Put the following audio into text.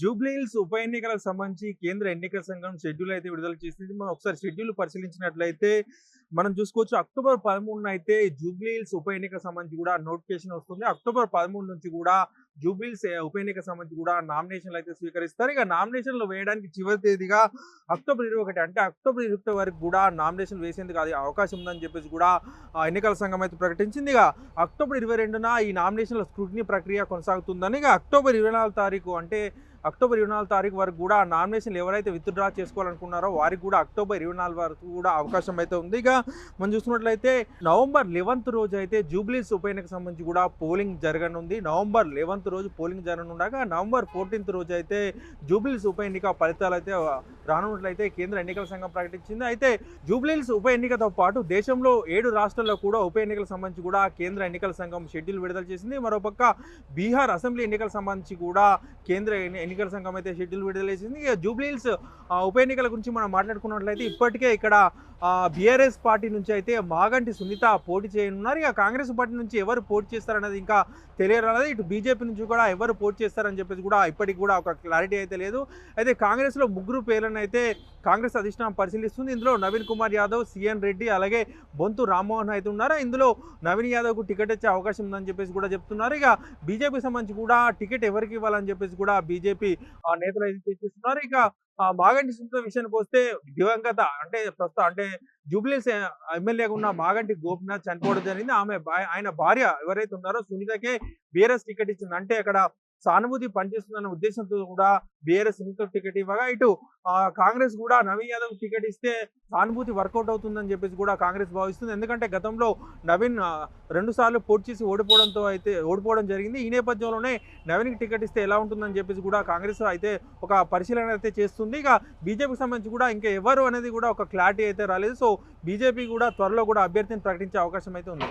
జూబ్లీహిల్స్ ఉప ఎన్నికలకు సంబంధించి కేంద్ర ఎన్నికల సంఘం షెడ్యూల్ అయితే విడుదల చేసింది. మనం ఒకసారి షెడ్యూల్ పరిశీలించినట్లయితే మనం చూసుకోవచ్చు అక్టోబర్ పదమూడున అయితే జూబ్లీహిల్స్ ఉప ఎన్నికకు సంబంధించి కూడా నోటిఫికేషన్ వస్తుంది. అక్టోబర్ పదమూడు నుంచి కూడా జూబ్లీహిల్స్ ఉప ఎన్నిక సంబంధించి కూడా నామినేషన్లు అయితే స్వీకరిస్తారు. ఇక నామినేషన్లు వేయడానికి చివరి తేదీగా అక్టోబర్ ఇరవై ఒకటి అంటే అక్టోబర్ ఇరవై ఒకటి వరకు కూడా నామినేషన్ వేసేందుకు అది అవకాశం ఉందని చెప్పేసి కూడా ఎన్నికల సంఘం అయితే ప్రకటించింది. ఇక అక్టోబర్ ఇరవై రెండున ఈ నామినేషన్ల స్క్రూటినీ ప్రక్రియ కొనసాగుతుందని ఇక అక్టోబర్ ఇరవై నాలుగు తారీఖు అంటే అక్టోబర్ ఇరవై నాలుగు తారీఖు వరకు కూడా నామినేషన్లు ఎవరైతే విత్డ్రా చేసుకోవాలనుకున్నారో వారికి కూడా అక్టోబర్ ఇరవై నాలుగు వరకు కూడా అవకాశం అయితే ఉంది. ఇక మనం చూసుకున్నట్లయితే నవంబర్ లెవెన్త్ రోజు అయితే జూబ్లీస్ ఉప ఎన్నికకు సంబంధించి కూడా పోలింగ్ జరగనుంది. నవంబర్ లెవెన్త్ రోజు పోలింగ్ జరగనుండగా నవంబర్ ఫోర్టీన్త్ రోజు అయితే జూబ్లీస్ ఉప ఎన్నిక ఫలితాలు అయితే రానున్నట్లయితే కేంద్ర ఎన్నికల సంఘం ప్రకటించింది. అయితే జూబ్లీస్ ఉప ఎన్నికతో పాటు దేశంలో ఏడు రాష్ట్రాల్లో కూడా ఉప ఎన్నికలకు సంబంధించి కూడా కేంద్ర ఎన్నికల సంఘం షెడ్యూల్ విడుదల చేసింది. మరోపక్క బీహార్ అసెంబ్లీ ఎన్నికల సంబంధించి కూడా కేంద్ర ఎన్ని- ఎన్నికల సంఘం అయితే షెడ్యూల్ విడుదల చేసింది. ఇక జూబ్లీహిల్స్ ఉప ఎన్నికల గురించి మనం మాట్లాడుకున్నట్లయితే ఇప్పటికే ఇక్కడ బీఆర్ఎస్ పార్టీ నుంచి అయితే మాగంటి సునీత పోటీ చేయనున్నారు. ఇక కాంగ్రెస్ పార్టీ నుంచి ఎవరు పోటీ చేస్తారన్నది ఇంకా తెలియరాలేదు ఇటు బీజేపీ నుంచి కూడా ఎవరు పోటీ చేస్తారని చెప్పేసి కూడా ఇప్పటికి కూడా ఒక క్లారిటీ అయితే లేదు. అయితే కాంగ్రెస్లో ముగ్గురు పేర్లను అయితే కాంగ్రెస్ అధిష్టానం పరిశీలిస్తుంది. ఇందులో నవీన్ కుమార్ యాదవ్ సిఎన్ రెడ్డి అలాగే బొంతు రామ్మోహన్ అయితే ఉన్నారు. ఇందులో నవీన్ యాదవ్కు టికెట్ ఇచ్చే అవకాశం ఉందని చెప్పేసి కూడా చెప్తున్నారు. ఇక బీజేపీ సంబంధించి కూడా టికెట్ ఎవరికి ఇవ్వాలని చెప్పేసి కూడా బీజేపీ నేతలు అయితే చర్చిస్తున్నారు ఇక మాగంటి సునీత విషయానికి వస్తే దివంగత అంటే ప్రస్తుతం అంటే జూబ్లీస్ ఎమ్మెల్యేగా ఉన్న మాగంటి గోపినాథ్ చనిపోవడం జరిగింది. ఆమె ఆయన భార్య ఎవరైతే ఉన్నారో సునీతకే బీఆర్ఎస్ టికెట్ ఇచ్చింది. అంటే అక్కడ సానుభూతి పనిచేస్తుందన్న ఉద్దేశంతో కూడా బీఆర్ఎస్ సునీత టికెట్ ఇవ్వగా ఇటు కాంగ్రెస్ కూడా నవీన్ యాదవ్ టికెట్ ఇస్తే సానుభూతి వర్కౌట్ అవుతుందని చెప్పేసి కూడా కాంగ్రెస్ భావిస్తుంది. ఎందుకంటే గతంలో నవీన్ రెండు సార్లు పోటీ చేసి ఓడిపోవడంతో అయితే ఓడిపోవడం జరిగింది. ఈ నేపథ్యంలోనే నవీన్కి టికెట్ ఇస్తే ఎలా ఉంటుందని చెప్పేసి కూడా కాంగ్రెస్ అయితే ఒక పరిశీలన అయితే చేస్తుంది. ఇక బీజేపీకి సంబంధించి కూడా ఇంకా ఎవరు అనేది కూడా ఒక క్లారిటీ అయితే రాలేదు. సో బీజేపీ కూడా త్వరలో కూడా అభ్యర్థిని ప్రకటించే అవకాశం అయితే ఉంది.